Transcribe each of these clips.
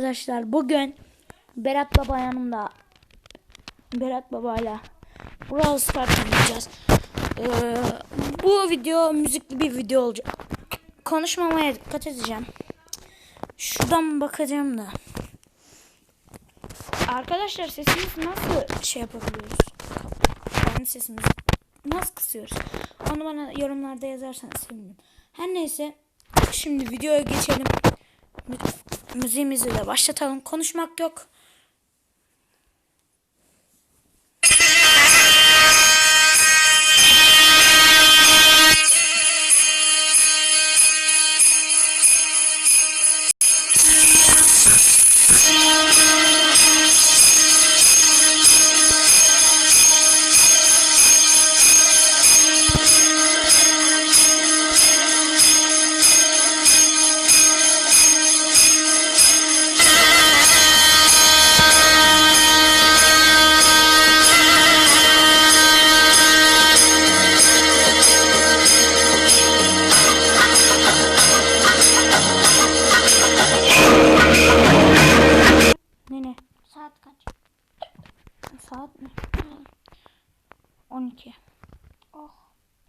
Arkadaşlar bugün Berat Baba yanımda Berat Baba'yla Brawl Stars oynayacağız. Ee, bu video müzikli bir video olacak. Konuşmamaya dikkat edeceğim. Şuradan bakacağım da. Arkadaşlar sesimiz nasıl şey yapabiliyoruz? Yani sesimizi nasıl kısıyoruz? Onu bana yorumlarda yazarsanız sevinirim. Her neyse şimdi videoya geçelim. Mü- müziğimizi de başlatalım. Konuşmak yok. 12. Oh.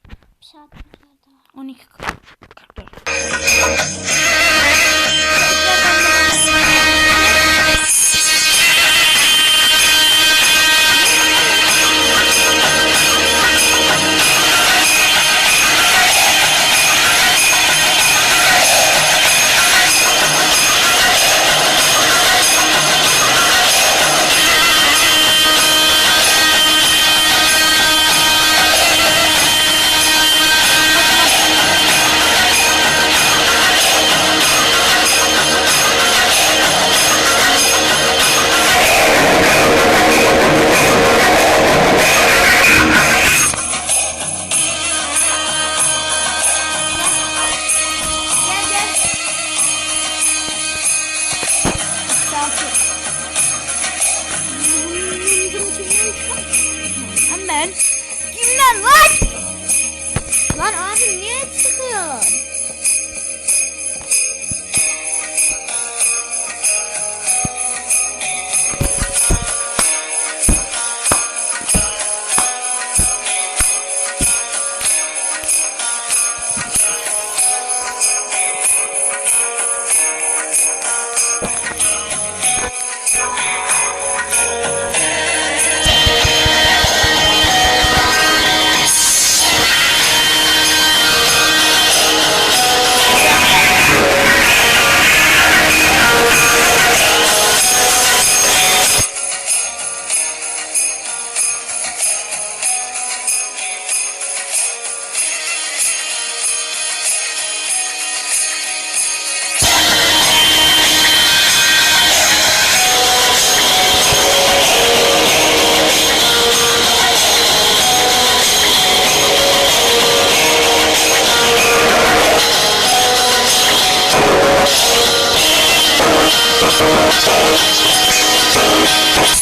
Bir saat var daha. 12 44. Saati. Hemen. Kimden lan? Lan abi niye çıkıyor? フフフ。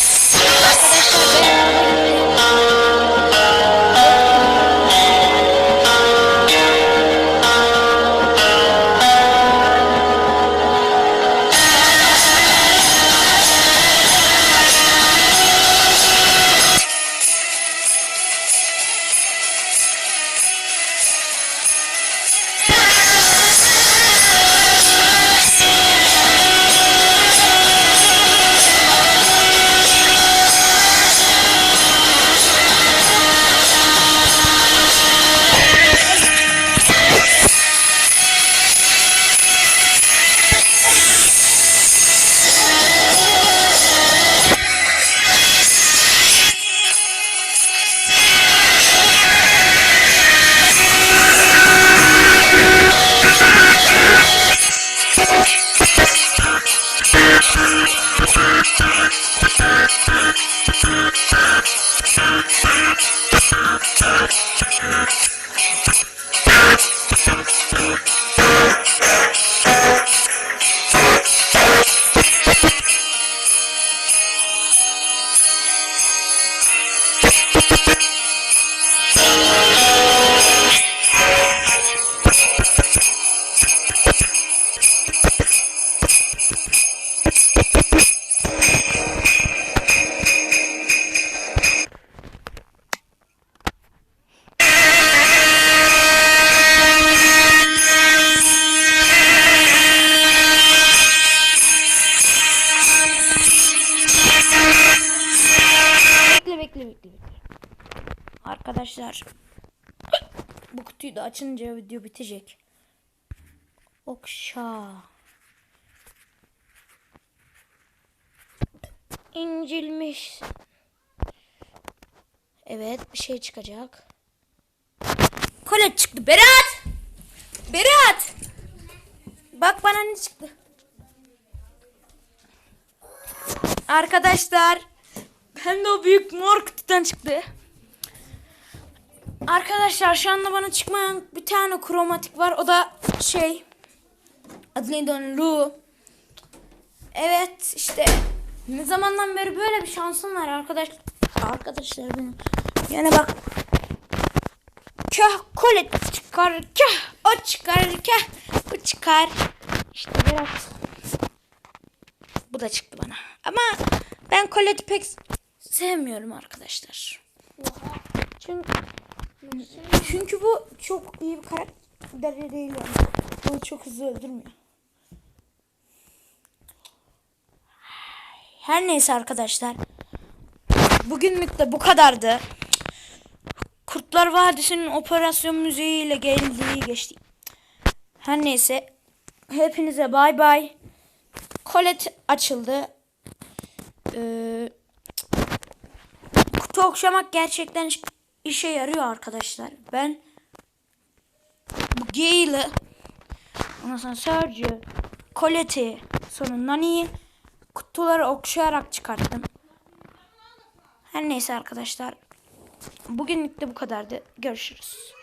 Arkadaşlar bu kutuyu da açınca video bitecek. Okşa. İncilmiş. Evet bir şey çıkacak. Kolet çıktı. Berat! Berat! Bak bana ne çıktı. Arkadaşlar hem de o büyük mor kutudan çıktı. Arkadaşlar şu anda bana çıkmayan bir tane kromatik var. O da şey adı neydi onun? Lu. Evet işte ne zamandan beri böyle bir şansım var arkadaş arkadaşlar benim. Yani bak kah kolet çıkar kah o çıkar kah bu çıkar. İşte biraz bu da çıktı bana. Ama ben koleti pek sevmiyorum arkadaşlar. Çünkü çünkü bu çok iyi bir karakter değil yani. Onu çok hızlı öldürmüyor. Her neyse arkadaşlar. Bugünlük de bu kadardı. Kurtlar Vadisi'nin operasyon müziğiyle geldiği geçti. Her neyse. Hepinize bay bay. Kolet açıldı. Ee, kutu okşamak gerçekten işe yarıyor arkadaşlar. Ben bu Gale'ı ondan sonra Sergio, Colette'i sonra Nani'yi kutuları okşayarak çıkarttım. Her neyse arkadaşlar. Bugünlük de bu kadardı. Görüşürüz.